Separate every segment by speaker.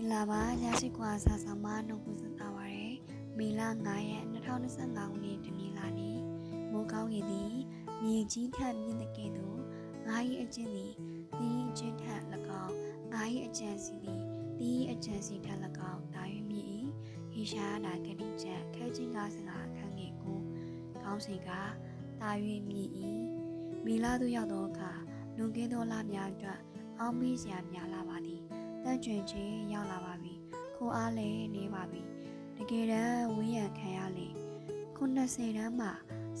Speaker 1: င်္ဂလာပါညရှိကွာစာဆောင်မနှုတ်ဆက်တာပါရယ်မေလ9ရက်2025ခုနှစ်တနင်္လာနေ့မိုးကောင်းရည်သည်မြေကြီးထက်မြင့်တဲ့ကဲ့သို့ငါ၏အကျင့်သည်သီးအကျင့်ထက်၎င်းငါ၏အကျင့်စီသည်သီးအကျင့်စီထက်၎င်းတာ၍မြည်၏ဟေရှာနာဂတိချက်ခဲချင်းကားစကားအခန်းငယ်ကိုကောင်းစီကတာ၍မြည်၏မေလသို့ရောက်သောအခါလွန်ကဲသောလများအတွက်အောင်းမေးစရာများလာပါသည် တန့်ကျွင်ချင်းရောက်လာပါပြီခိုးအားလည်းနေပါပြီတကယ်တမ်းဝင်းရံခံရလေ90တန်းမှာ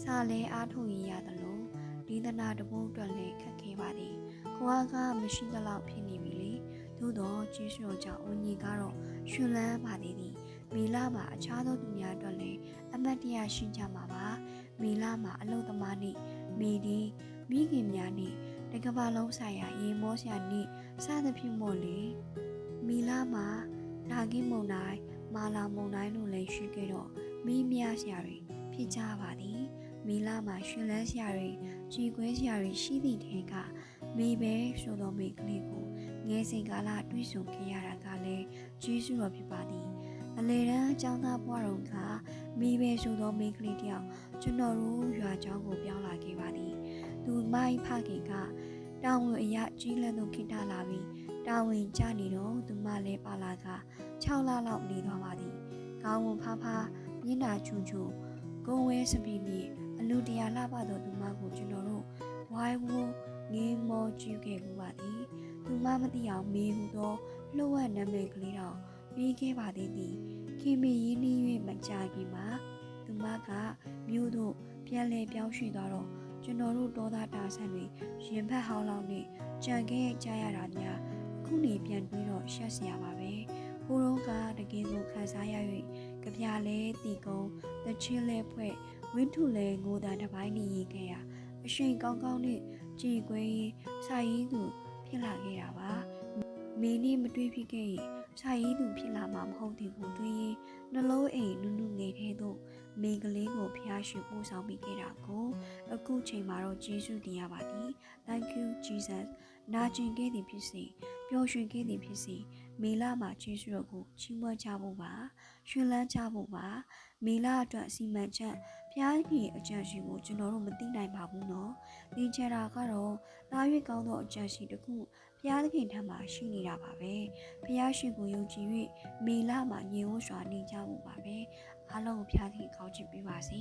Speaker 1: စာလဲအားထုတ်ရရတယ်လို့ဒီသနာတပုတ်အတွက်လည်းခက်ခဲပါသည်ခိုးအားကမရှိသလောက်ဖြစ်နေပြီလေသို့တော့ကျေးဇူးတော်ကြောင့်ဝင်းကြီးကတော့ရှင်လန်းပါသေးသည်မီလာမှာအခြားသောသူများအတွက်လည်းအမတ်တရရှိကြမှာပါမီလာမှာအလုသမားနေ့မိဒီမိခင်များနေ့ တကဘာလုံးဆိုင်ရာရေမောဆရာနေ့စသဖြင့်မို့လေမီလာမှာနာဂိမုံတိုင်းမာလာမုံတိုင်းတို့လည်းရှိခဲ့တော့မီးမြဆရာတွေဖြစ်ကြပါသည်မီလာမှာရှင်လန်းဆရာတွေကြည်ခွဲဆရာတွေရှိသည့်ထဲကမိပဲဆိုတော်မိကလေးကိုငယ်စဉ်ကာလတွေးဆုံခဲ့ရတာကလည်းကျေးဇူးတော်ဖြစ်ပါသည်အလေတန်းအကြောင်းသားဘွားတော်ကမိပဲဆိုတော်မိကလေးတယောက်ကျွန်တော်တို့ရွာကျောင်းကိုပြောင်းလာခဲ့ပါသည် သူမိုင်းဖခင်ကတာဝန်အရာကြီးလန်းသူခိတလာပြီးတာဝန်ကြနေတော့သူမလည်းပါလာက6လလောက်နေသွားပါသည်။ကောင်းဝန်ဖားဖားမျက်နှာချွန်ချွန်ကိုယ်ဝဲစပီးပြီးအလူတရာလှပသောသူမကိုကျွန်တော်တို့ဝိုင်းဝန်းငေးမောကြည့်ခဲ့မှုပါသည်။သူမမသိအောင်မေးဟုသောလှုပ်ဝက်နာမည်ကလေးတော့ပြီးခဲ့ပါသေးသည်။ခင်မီရင်းနှီး၍မကြခင်မှာသူမကမြို့သို့ပြန်လဲပြောင်းရွှေ့သွားတော့ ကျွန်တော်တို့ဒေါသတာဆန်တွေရင်ဖက်ဟောင်းလောင်းနဲ့ကြံခဲ့ကြရတာများအခုနေပြန်တွေးတော့ရှက်စရာပါပဲဟိုတော့ကတကယ်ကိုခန်းစားရ၍ကြပြလဲတီကုံတချင်းလဲဖွဲ့ဝင်းထုလဲငိုတာတစ်ပိုင်းနေရင်ခဲ့ရအရှိန်ကောင်းကောင်းနဲ့ကြည်ခွေးစာရင်းသူဖြစ်လာခဲ့တာပါမင်းနေမတွေးဖြစ်ခဲ့ရင်စာရင်းသူဖြစ်လာမှာမဟုတ်သေးဘူးတွေးရင်နှလုံးအိမ်နုနုငယ်ထဲသို့ မိန်းကလေးကိုဖျားရှိပို့ဆောင်ပြီးခဲ့တာကိုအခုချိန်မှာတော့ကျေးဇူးတင်ရပါသည် Thank you Jesus နာကျင်ခဲ့သည်ဖြစ်စေပျော်ရွှင်ခဲ့သည်ဖြစ်စေမေလမှာကျေးဇူးတော်ကိုချီးမွမ်းကြဖို့ပါရှင်လန်းကြဖို့ပါမေလအတွက်အစီမံချက်ဖျားကြီးအကြံရှိကိုကျွန်တော်တို့မသိနိုင်ပါဘူးနော်ဒီချရာကတော့တာ၍ကောင်းသောအကြံရှိတစ်ခုဖျားသခင်ထံမှာရှိနေတာပါပဲဖျားရှင်ကိုယုံကြည်၍မေလမှာညီဝစွာနေကြဖို့ပါပဲ အားလုံးကိုဖျားသခင်ကောင်းချီးပေးပါစေ